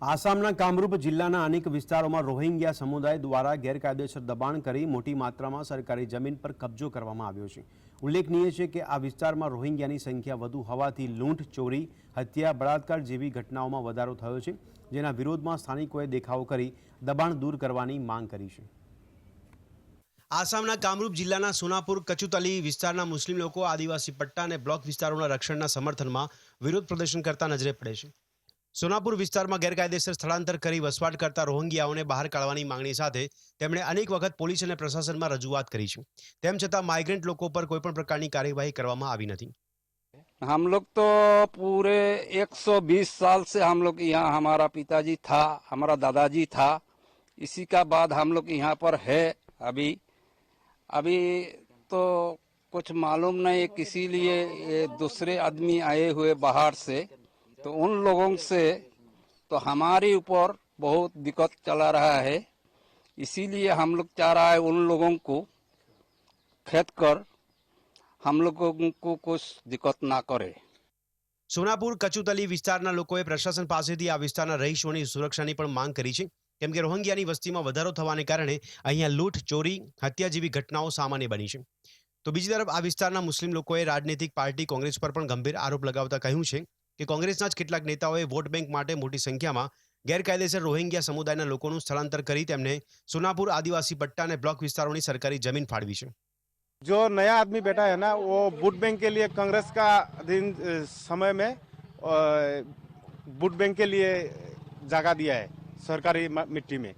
આસામના કામરૂપ જિલ્લાના અનેક વિસ્તારોમાં રોહિંગ્યા સમુદાય દ્વારા ગેરકાયદેસર દબાણ કરી મોટી માત્રામાં સરકારી જમીન પર કબજો કરવામાં આવ્યો છે. ઉલ્લેખનીય છે કે આ વિસ્તારમાં રોહિંગ્યાની સંખ્યા વધુ હોવાથી લૂંટ, ચોરી, હત્યા, બળાત્કાર જેવી ઘટનાઓમાં વધારો થયો છે, જેના વિરોધમાં સ્થાનિકોએ દેખાવો કરી દબાણ દૂર કરવાની માંગ કરી છે. આસામના કામરૂપ જિલ્લાના સોનાપુર કચુતલી વિસ્તારના મુસ્લિમ લોકો આદિવાસી પટ્ટા અને બ્લોક વિસ્તારોના રક્ષણના સમર્થનમાં વિરોધ પ્રદર્શન કરતા નજરે પડે છે. સોનાપુર વિસ્તારમાં ગેરકાયદેસર સ્થળાંતર કરી વસવાટ કરતા રોહિંગ્યાઓને બહાર કાઢવાની માંગણી સાથે તેમણે અનેક વખત પોલીસ અને પ્રશાસનમાં રજૂઆત કરી છે તેમ છતાં માઇગ્રન્ટ લોકો પર કોઈપણ પ્રકારની કાર્યવાહી કરવામાં આવી નથી हम लोग तो पूरे 120 साल से हम लोग यहाँ हमारा पिताजी था हमारा दादाजी था इसी का बाद हम लोग यहाँ पर है अभी अभी तो कुछ मालूम नहीं किसी लिए ये दूसरे आदमी आए हुए बाहर से तो उन लोगों से तो हमारे ऊपर बहुत दिक्कत चला रहा है इसीलिए हम लोग चाह रहा है उन लोगों को खेत कर हम लोगों को कुछ दिक्कत ना करे સોનાપુર કચુતલી વિસ્તારના લોકોએ પ્રશાસન પાસેથી આ વિસ્તારના રહીશોની સુરક્ષાની પણ માંગ કરી છે કેમ કે રોહિંગ્યાની વસ્તીમાં વધારો થવાને કારણે અહીંયા લૂંટ ચોરી હત્યા જેવી ઘટનાઓ સામાન્ય બની છે તો બીજી તરફ આ વિસ્તારના મુસ્લિમ લોકોએ રાજનીતિક પાર્ટી કોંગ્રેસ પર પણ ગંભીર આરોપ લગાવતા કહ્યું છે કે કોંગ્રેસના જ કેટલાક નેતાઓએ વોટ બેંક માટે મોટી સંખ્યામાં ગેરકાયદેસર રોહિંગ્યા સમુદાયના લોકોનું સ્થળાંતર કરી તેમને સોનાપુર આદિવાસી પટ્ટા અને બ્લોક વિસ્તારોની સરકારી જમીન ફાળવી છે जो नया आदमी बैठा है ना वो वोट बैंक के लिए कांग्रेस का अधीन अ, समय में अ, वोट बैंक के लिए जगह दिया है सरकारी म- मिट्टी में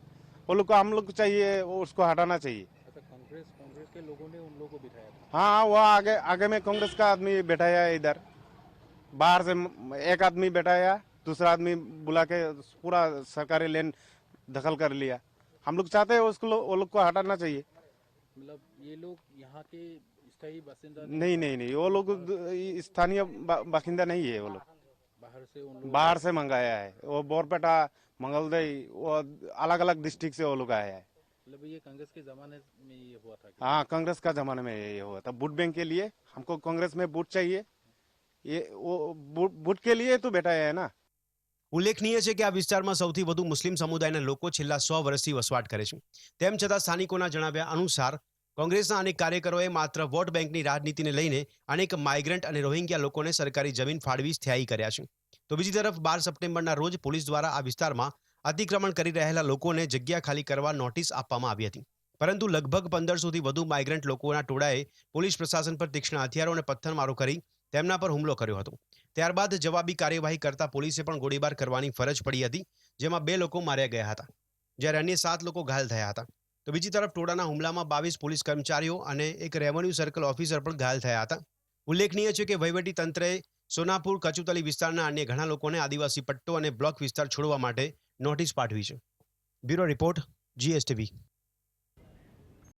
वो लोग को हम लोग को चाहिए वो उसको हटाना चाहिए अच्छा कांग्रेस कांग्रेस के लोगों ने उन लोगों को बिठाया था हाँ हाँ वो आगे आगे में कांग्रेस का आदमी बैठाया है इधर बाहर से एक आदमी बैठाया दूसरा आदमी बुला के पूरा सरकारी लेन दखल कर लिया। हम लोग चाहते हैं उसको लो- वो लोग को हटाना चाहिए। मतलब ये लोग यहाँ के स्थायी बासिंदा नहीं नहीं नहीं वो लोग स्थानीय बा- बाशिंदा नहीं है वो लोग। बाहर से उन बाहर से मंगाया है। वो बोरपेटा मंगलदई वो अलग अलग डिस्ट्रिक्ट से वो लोग आया है। मतलब ये कांग्रेस के जमाने में ये हुआ था हाँ कांग्रेस का जमाने में ये हुआ था। वोट बैंक के लिए हमको कांग्रेस में वोट चाहिए। વોટ કે લીએ તો બેઠા હે ના ઉલ્લેખનીય છે કે આ વિસ્તારમાં સૌથી વધુ મુસ્લિમ સમુદાયના લોકો છેલ્લા સો વર્ષથી વસવાટ કરે છે. તેમ છતાં સ્થાનિકોના જણાવ્યા અનુસાર, કોંગ્રેસના અનેક કાર્યકરોએ માત્ર વોટ બેંકની રાજનીતિને લઈને અનેક માઇગ્રન્ટ અને રોહિંગ્યા લોકોને સરકારી જમીન ફાળવી સ્થાયી કર્યા છે. તો બીજી તરફ બાર સપ્ટેમ્બરના રોજ પોલીસ દ્વારા આ વિસ્તારમાં અતિક્રમણ કરી રહેલા લોકોને જગ્યા ખાલી કરવા નોટિસ આપવામાં આવી હતી. પરંતુ લગભગ પંદરસોથી વધુ માઇગ્રન્ટ લોકોના ટોળાએ પોલીસ પ્રશાસન પર તીક્ષ્ણ હથિયારો અને પથ્થરમારો કરી તેમના પર હુમલો કર્યો હતો. ત્યારબાદ જવાબી કાર્યવાહી કરતા પોલીસે પણ ગોળીબાર કરવાની ફરજ પડી હતી, જેમાં બે લોકો માર્યા ગયા હતા, જ્યારે અન્ય સાત લોકો ઘાયલ થયા હતા. તો બીજી તરફ ટોળાના હુમલામાં બાવીસ પોલીસ કર્મચારીઓ અને એક રેવન્યુ સર્કલ ઓફિસર પણ ઘાયલ થયા હતા. ઉલ્લેખનીય છે કે વહીવટી તંત્રે સોનાપુર, કચુતલી વિસ્તારના અન્ય ઘણા લોકોને આદિવાસી પટ્ટો અને બ્લોક વિસ્તાર છોડવા માટે નોટિસ પાઠવી છે. Bureau report, GSTV.